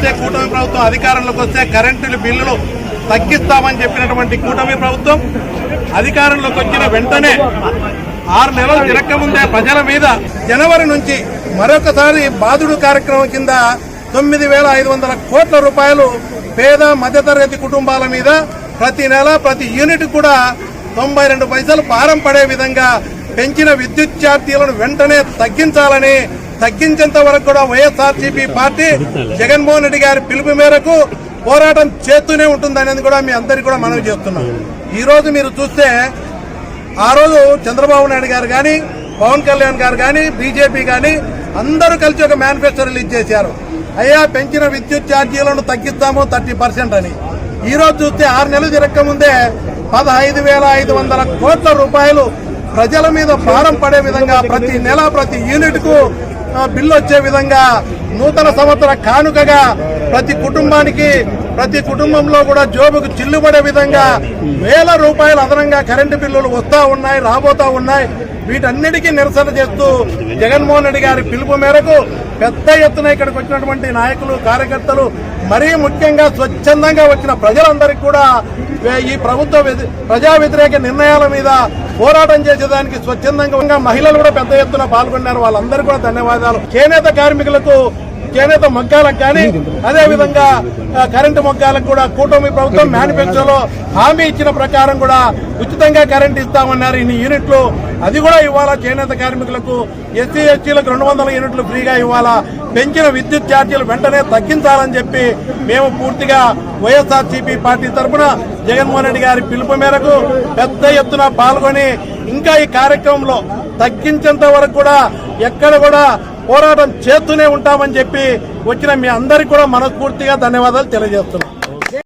కూటమి ప్రభుత్వం అధికారంలోకి వస్తే కరెంటు బిల్లులు తగ్గిస్తామని చెప్పినటువంటి కూటమి ప్రభుత్వం అధికారంలోకి వచ్చిన వెంటనే ఆరు నెలలు తిరక్కముందే ప్రజల మీద జనవరి నుంచి మరొకసారి బాధుడు కార్యక్రమం కింద తొమ్మిది వేల ఐదు వందల కోట్ల రూపాయలు పేద మధ్యతరగతి కుటుంబాల మీద ప్రతి నెల ప్రతి యూనిట్ కూడా తొంభై రెండు పైసలు భారం పడే విధంగా పెంచిన విద్యుత్ ఛార్జీలను వెంటనే తగ్గించాలని తగ్గించేంత వరకు కూడా వైఎస్ఆర్సీపీ పార్టీ జగన్మోహన్ రెడ్డి గారి పిలుపు మేరకు పోరాటం చేస్తూనే ఉంటుందనేది కూడా మీ అందరికీ కూడా మనవి చేస్తున్నాం. ఈ రోజు మీరు చూస్తే ఆ రోజు చంద్రబాబు నాయుడు గారు కానీ పవన్ కళ్యాణ్ గారు కానీ బీజేపీ కానీ అందరూ కలిసి ఒక మేనిఫెస్టో రిలీజ్ చేశారు. అయ్యా పెంచిన విద్యుత్ ఛార్జీలను తగ్గిస్తాము థర్టీ పర్సెంట్ అని. ఈ రోజు చూస్తే ఆరు నెలలు తిరక్క ముందే పదహైదు వేల ఐదు వందల కోట్ల రూపాయలు ప్రజల మీద భారం పడే విధంగా ప్రతి నెల ప్రతి యూనిట్కు బిల్లు వచ్చే విధంగా నూతన సంవత్సర కానుకగా ప్రతి కుటుంబానికి ప్రతి కుటుంబంలో కూడా జోబుకు చిల్లుపడే విధంగా వేల రూపాయలు అదనంగా కరెంటు బిల్లులు వస్తూ ఉన్నాయి రాబోతా ఉన్నాయి. వీటన్నిటికీ నిరసన చేస్తూ జగన్మోహన్ రెడ్డి గారి పిలుపు మేరకు పెద్ద ఎత్తున ఇక్కడికి వచ్చినటువంటి నాయకులు కార్యకర్తలు మరీ ముఖ్యంగా స్వచ్ఛందంగా వచ్చిన ప్రజలందరికీ కూడా ఈ ప్రభుత్వ ప్రజా వ్యతిరేక నిర్ణయాల మీద పోరాటం చేసేదానికి స్వచ్ఛందంగా మహిళలు కూడా పెద్ద ఎత్తున పాల్గొన్నారు. వాళ్ళందరూ కూడా ధన్యవాదాలు. చేనేత కార్మికులకు చేనేత మగ్గాలకు కానీ అదే విధంగా కరెంటు మగ్గాలకు కూడా కూటమి ప్రభుత్వం మేనిఫెస్టోలో హామీ ఇచ్చిన ప్రకారం కూడా ఉచితంగా కరెంట్ ఇస్తామన్నారు. ఇన్ని యూనిట్లు అది కూడా ఇవ్వాలా చేనేత కార్మికులకు ఎస్సీ ఎస్టీలకు రెండు వందల యూనిట్లు ఫ్రీగా ఇవ్వాలా పెంచిన విద్యుత్ ఛార్జీలు వెంటనే తగ్గించాలని చెప్పి మేము పూర్తిగా వైఎస్ఆర్సీపీ పార్టీ తరఫున జగన్మోహన్ రెడ్డి గారి పిలుపు మేరకు పెద్ద ఎత్తున పాల్గొని ఇంకా ఈ కార్యక్రమంలో తగ్గించేంత వరకు కూడా ఎక్కడ కూడా పోరాటం చేస్తూనే ఉంటామని చెప్పి వచ్చిన మీ అందరికీ కూడా మనస్ఫూర్తిగా ధన్యవాదాలు తెలియజేస్తున్నాం.